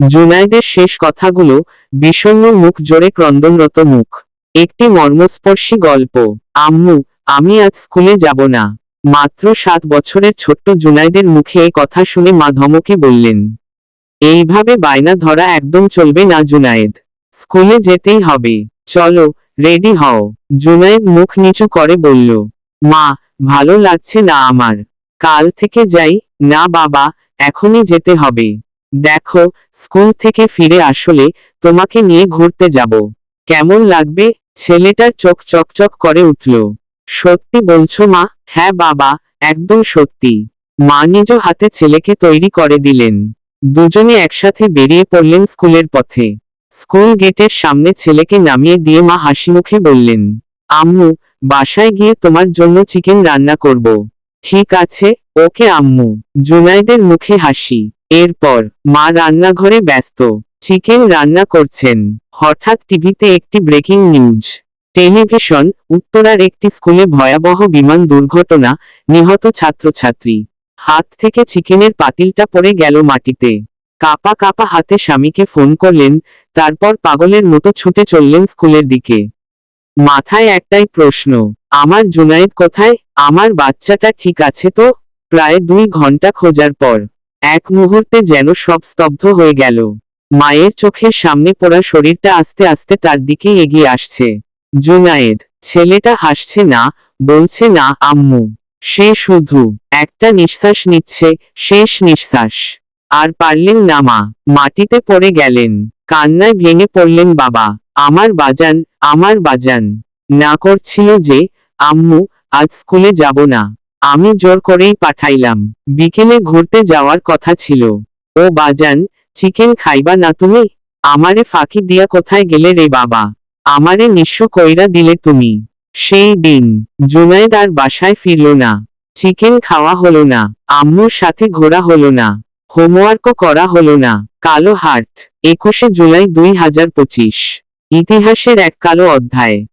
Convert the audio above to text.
জুনাইদের শেষ কথাগুলো বিষণ্ণ মুখ জোরে ক্রন্দনরত মুখ। একটি মর্মস্পর্শী গল্প। আম্মু, আমি আজ স্কুলে যাব না। মাত্র সাত বছরের ছোট্ট জুনাইদের মুখে এ কথা শুনে মা ধমকে বললেন, এইভাবে বায়না ধরা একদম চলবে না জুনায়েদ স্কুলে যেতেই হবে। চলো, রেডি হও। জুনায়েদ মুখ নিচু করে বলল, মা, ভালো লাগছে না আমার। কাল থেকে যাই। না বাবা, এখনই যেতে হবে। দেখো, স্কুল থেকে ফিরে আসলে তোমাকে নিয়ে ঘুরতে যাব। কেমন লাগবে? ছেলেটার চোখ চকচক করে উঠল। সত্যি বলছো মা? হ্যাঁ বাবা, একদম সত্যি। মা নিজ হাতে ছেলেকে তৈরি করে দিলেন। দুজনে একসাথে বেরিয়ে পড়লেন স্কুলের পথে। স্কুল গেটের সামনে ছেলেকে নামিয়ে দিয়ে মা হাসি মুখে বললেন, আম্মু, বাসায় গিয়ে তোমার জন্য চিকেন রান্না করব। ঠিক আছে? ওকে আম্মু, জুনাইদের মুখে হাসি। এরপর, মা রান্নাঘরে ব্যস্ত। চিকেন রান্না করছেন। হঠাৎ টিভিতে একটি ব্রেকিং নিউজ। টেলিভিশন, উত্তরার একটি স্কুলে ভয়াবহ বিমান দুর্ঘটনা, নিহত ছাত্রছাত্রী। হাত থেকে চিকেনের পাতিলটা পড়ে গেল মাটিতে। কাপা কাপা হাতে স্বামীকে ফোন করলেন, তারপর পাগলের মতো ছুটে চললেন স্কুলের দিকে। মাথায় একটাই প্রশ্ন, আমার জুনায়েদ কোথায়? আমার বাচ্চাটা ঠিক আছে তো? প্রায় দুই ঘণ্টা খোঁজার পর, এক মুহূর্তে যেন সব স্তব্ধ হয়ে গেল। মায়ের চোখের সামনে পড়া শরীরটা আস্তে আস্তে তার দিকে এগিয়ে আসছে। জুনায়েদ, ছেলেটা হাসছে না, বলছে, না, আম্মু। সে শুধু একটা নিঃশ্বাস নিচ্ছে, শেষ নিঃশ্বাস। আর পারলেন না মা, মাটিতে পড়ে গেলেন। কান্নায় ভেঙে পড়লেন বাবা, আমার বাজান আমার বাজান। না করছিল যে, আম্মু, আজ স্কুলে যাব না। আমি জোর করেই পাঠাইলাম। বিকেলে ঘুরতে যাওয়ার কথা ছিল। ও বাজান, চিকেন খাইবা না তুমি? আমারে ফাঁকি দিয়া কোথায় গেলে রে বাবা? আমারে নিঃস্ব কইরা দিলে তুমি। সেই দিন জুনায়েদ আর বাসায় ফিরল না। চিকেন খাওয়া হলো না। আম্মুর সাথে ঘোরা হলো না। হোমওয়ার্কও করা হলো না। কালো হাট একুশে জুলাই দুই হাজার পঁচিশ। ইতিহাসের এক কালো অধ্যায়।